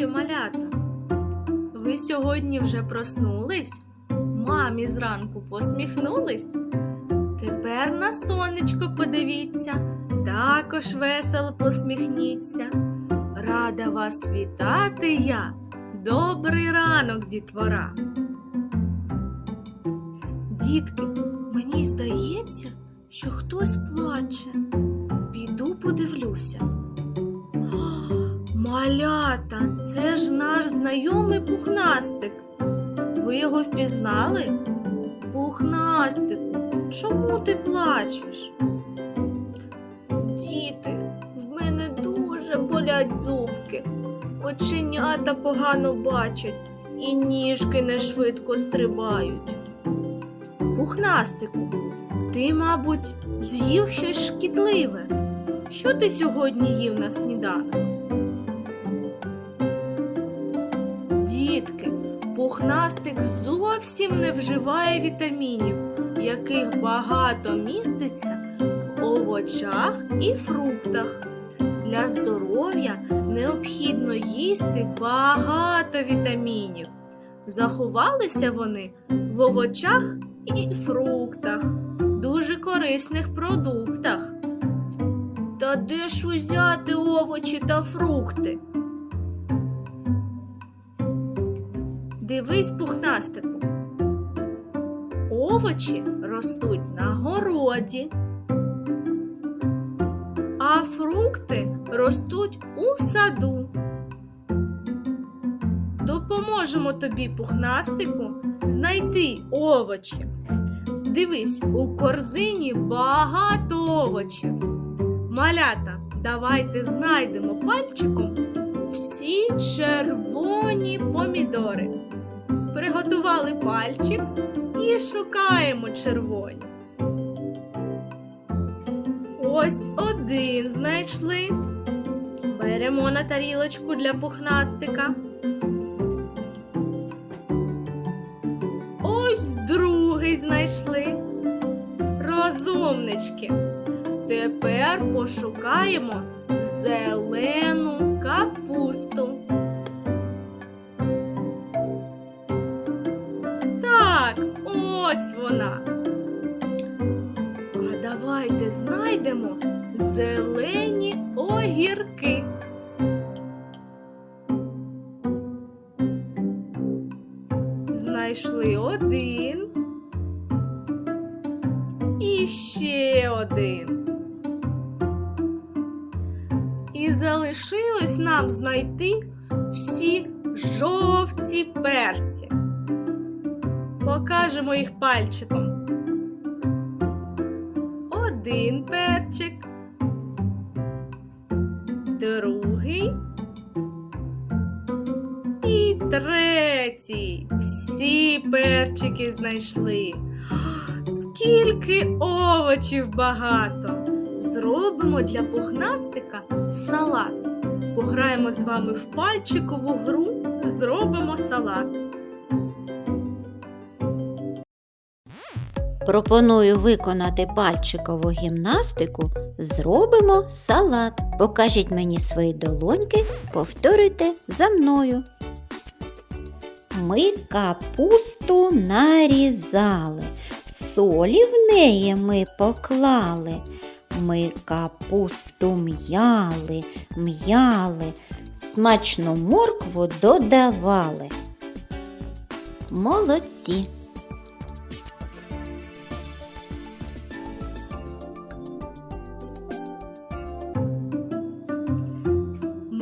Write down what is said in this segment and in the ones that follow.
Вітаю, малята! Ви сьогодні вже проснулись? Мамі зранку посміхнулись? Тепер на сонечко подивіться, також весело посміхніться. Рада вас вітати я. Добрий ранок, дітвора. Дітки, мені здається, що хтось плаче. Піду подивлюся. Малята, це ж наш знайомий пухнастик. Ви його впізнали? Пухнастику, чому ти плачеш? Діти, в мене дуже болять зубки. Оченята погано бачать і ніжки не швидко стрибають. Пухнастику, ти, мабуть, з'їв щось шкідливе. Що ти сьогодні їв на сніданок? Дітки, пухнастик зовсім не вживає вітамінів, яких багато міститься в овочах і фруктах. Для здоров'я необхідно їсти багато вітамінів. Заховалися вони в овочах і фруктах, дуже корисних продуктах. Та де ж узяти овочі та фрукти? Дивись, пухнастику. Овочі ростуть на городі, а фрукти ростуть у саду. Допоможемо тобі, пухнастику, знайти овочі. Дивись, у корзині багато овочів. Малята, давайте знайдемо пальчиком всі червоні помідори. Приготували пальчик і шукаємо червоні. Ось один знайшли. Беремо на тарілочку для пухнастика. Ось другий знайшли. Розумнички. Тепер пошукаємо зелену капусту. Ось вона. А давайте знайдемо зелені огірки. Знайшли один. І ще один. І залишилось нам знайти всі жовті перці. Покажемо їх пальчиком. Один перчик, другий і третій. Всі перчики знайшли. Скільки овочів багато! Зробимо для пухнастика салат. Пограємо з вами в пальчикову гру, зробимо салат. Пропоную виконати пальчикову гімнастику. Зробимо салат. Покажіть мені свої долоньки, повторюйте за мною. Ми капусту нарізали, солі в неї ми поклали. Ми капусту м'яли, м'яли, смачну моркву додавали. Молодці!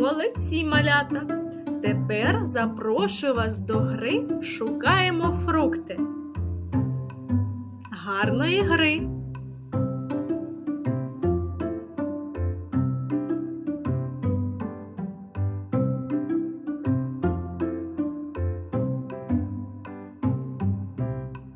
Молодці, малята! Тепер запрошую вас до гри Шукаємо фрукти. Гарної гри!